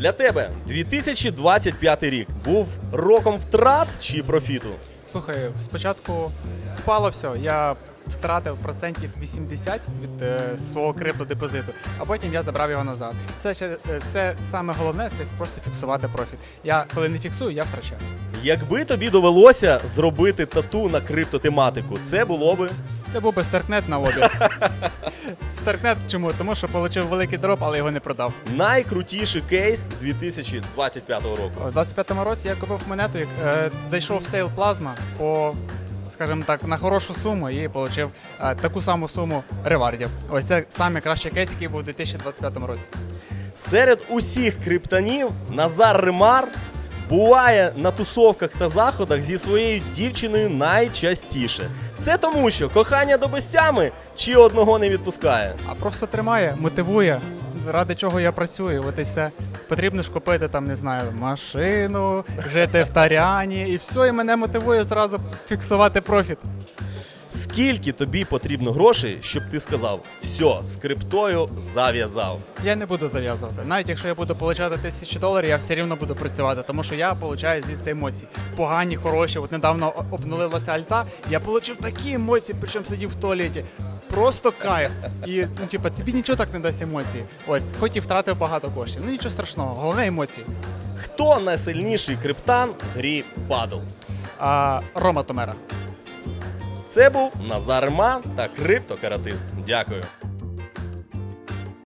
Для тебе 2025 рік був роком втрат чи профіту? Слухай, спочатку впало все. Я втратив процентів 80 від е, свого криптодепозиту, а потім я забрав його назад. Все ще е, це саме головне це просто фіксувати профіт. Я коли не фіксую, я втрачаю. Якби тобі довелося зробити тату на криптотематику, це було би. Це був би старкнет на лобі. Старкнет чому? Тому що отримав великий дроп, але його не продав. Найкрутіший кейс 2025 року. У 25-му році я купив монету, як, е, зайшов в сейл плазма по, скажімо так, на хорошу суму і отримав е, таку саму суму ревардів. Ось це найкращий кейс, який був у 2025 році. Серед усіх криптонів Назар Ремар буває на тусовках та заходах зі своєю дівчиною найчастіше. Це тому, що кохання до безтями чи одного не відпускає. А просто тримає, мотивує, ради чого я працюю. От і все. Потрібно ж купити там, не знаю, машину, жити в Таряні, і все, і мене мотивує зразу фіксувати профіт. Скільки тобі потрібно грошей, щоб ти сказав, все, з криптою зав'язав. Я не буду зав'язувати. Навіть якщо я буду отримати тисячі доларів, я все рівно буду працювати, тому що я отримую звідси емоції. Погані, хороші. От недавно обнулилася альта, я отримав такі емоції, причому сидів в туалеті. Просто кайф. І ну, типа, тобі нічого так не дасть емоцій. Ось, хоч і втратив багато коштів. Ну нічого страшного, головне емоції. Хто найсильніший криптан в грі Падл? А, Рома Томера. Це був Назар Ман та криптокаратист. Дякую.